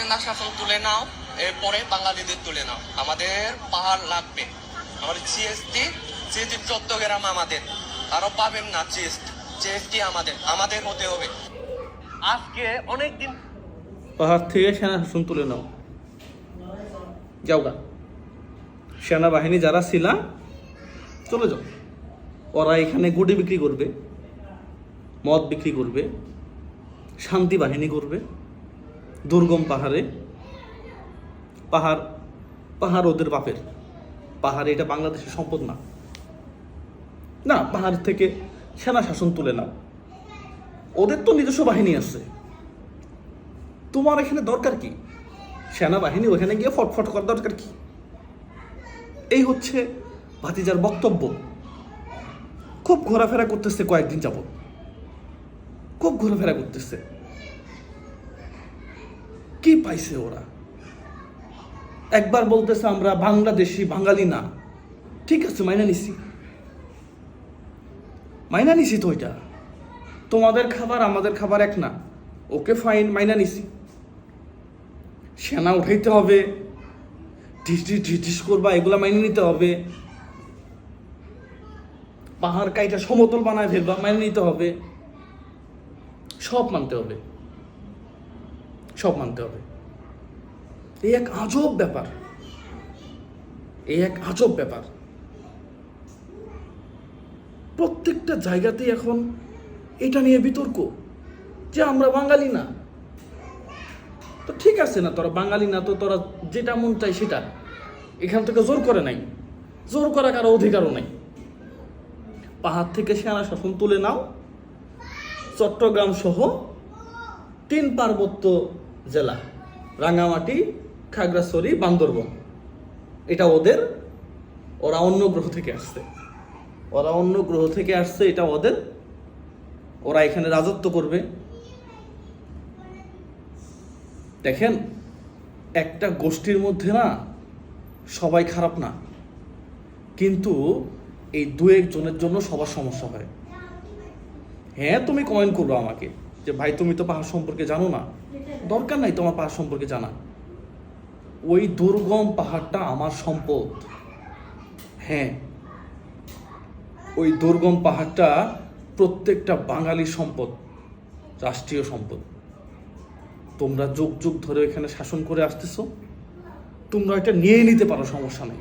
সেনা শাসন তুলে নাও এরপরে বাঙালিদের তুলে নাও। আমাদের পাহাড় লাগবে। আমাদের জিএসটি জিএসটি চট্টগ্রাম আমাদের। আরও পাবেন না জিএসটি জিএসটি আমাদের। আমাদের হতে হবে। আজকে অনেক দিন পাহাড় থেকে সেনা শাসন তুলে নাও। যাও গা। সেনাবাহিনী যারা ছিলা চলে যাও। ওরা এখানে গুটি বিক্রি করবে মদ বিক্রি করবে শান্তি বাহিনী করবে। দুর্গম পাহাড়ে। পাহাড় পাহাড় ওদের বাপের। পাহাড়ে এটা বাংলাদেশের সম্পদ না। না, পাহাড় থেকে সেনা শাসন তুলে নাও। ওদের তো নিজস্ব বাহিনী আছে। তোমার এখানে দরকার কি? সেনাবাহিনী ওখানে গিয়ে ফটফট করার দরকার কি? এই হচ্ছে ভাতিজার বক্তব্য। খুব ঘোরাফেরা করতেছে কয়েকদিন যাবত খুব ঘোরাফেরা করতেছে। কি পাইছে ওরা? একবার বলতেছে আমরা বাংলাদেশি, বাঙালি না। ঠিক আছে, মাইনা নিছি। মাইনা নিছি তো ওইটা তোমাদের খাবার আমাদের খাবার এক না। ওকে ফাইন মাইনা নিছি। সেনা উঠাইতে হবে। ঢিস ঢিস ঢিস ঢিস করবা, এগুলা মাইনে নিতে হবে। পাহাড় কাইটা সমতল বানায় ফেলবা, মাইনে নিতে হবে। সব মানতে হবে। সব মানতে হবে। এই এক আজব ব্যাপার। এই এক আজব ব্যাপার। প্রত্যেকটা জায়গাতেই এখন এটা নিয়ে বিতর্ক যে আমরা বাঙালি না। তো ঠিক আছে না, তোরা বাঙালি না তো তোরা যেটা মন চাই সেটা। এখান থেকে জোর করে নাই। জোর করা কারও অধিকারও নাই। পাহাড় থেকে সেনা শাসন তুলে নাও। চট্টগ্রাম সহ তিন পার্বত্য জেলা। রাঙামাটি খাগড়াছড়ি, বান্দরবন। এটা ওদের, ওরা অন্য গ্রহ থেকে আসছে। ওরা অন্য গ্রহ থেকে আসছে, এটা ওদের। ওরা এখানে রাজত্ব করবে। দেখেন, একটা গোষ্ঠীর মধ্যে না সবাই খারাপ না। কিন্তু এই দু একজনের জন্য সবার সমস্যা হয়। হ্যাঁ তুমি কমেন্ট করব আমাকে। যে, ভাই, তুমি তো পাহাড় সম্পর্কে জানো না। দরকার নাই তোমার পাহাড় সম্পর্কে জানা। ওই দুর্গম পাহাড়টা আমার সম্পদ। হ্যাঁ ওই দুর্গম পাহাড়টা প্রত্যেকটা বাঙালি সম্পদ, রাষ্ট্রীয় সম্পদ। তোমরা যুগ যুগ ধরে এখানে শাসন করে আসতেছো। তোমরা এটা নিয়ে নিতে পারো, সমস্যা নেই।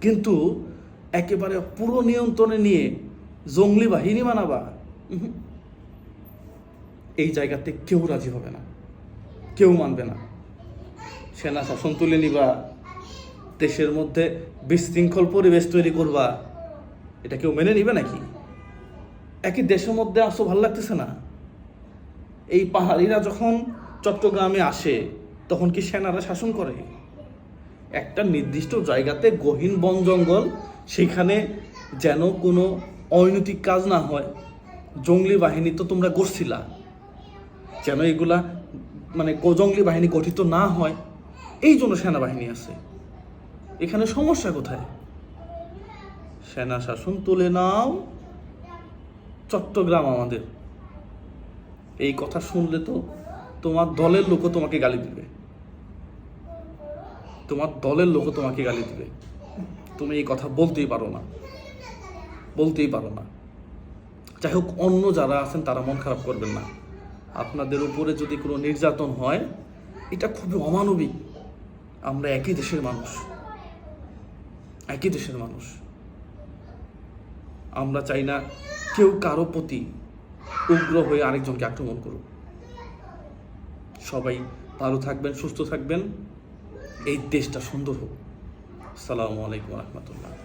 কিন্তু একেবারে পুরো নিয়ন্ত্রণে নিয়ে জঙ্গলি বাহিনী বানাবা। এই জায়গাতে কেউ রাজি হবে না। কেউ মানবে না। সেনা শাসন তুলে নিবা, দেশের মধ্যে বিশৃঙ্খল পরিবেশ তৈরি করবা, এটা কেউ মেনে নিবে নাকি? একই দেশের মধ্যে আসো ভালো লাগতেছে না? এই পাহাড়িরা যখন চট্টগ্রামে আসে, তখন কি সেনারা শাসন করে? একটা নির্দিষ্ট জায়গাতে গহীন বন জঙ্গল, সেখানে যেন কোনো অনৈতিক কাজ না হয়। জঙ্গলি বাহিনী তো তোমরা করছিলা যেন এগুলা মানে গ- জঙ্গলি বাহিনী গঠিত না হয়, এই জন্য সেনাবাহিনী আছে। এখানে সমস্যা কোথায়? সেনা শাসন তুলে নাও। চট্টগ্রাম আমাদের। এই কথা শুনলে তো তোমার দলের লোকও তোমাকে গালি দিবে। তোমার দলের লোকও তোমাকে গালি দিবে। তুমি এই কথা বলতেই পারো না। বলতেই পারো না। যাই হোক, অন্য যারা আছেন তারা মন খারাপ করবেন না। আপনাদের উপরে যদি কোনো নির্যাতন হয়, এটা খুবই অমানবিক। আমরা একই দেশের মানুষ। একই দেশের মানুষ। আমরা চাই না কেউ কারও প্রতি উগ্র হয়ে আরেকজনকে আক্রমণ করুক। সবাই ভালো থাকবেন, সুস্থ থাকবেন। এই দেশটা সুন্দর হোক। সালামু আলাইকুম রহমতুল্লাহ।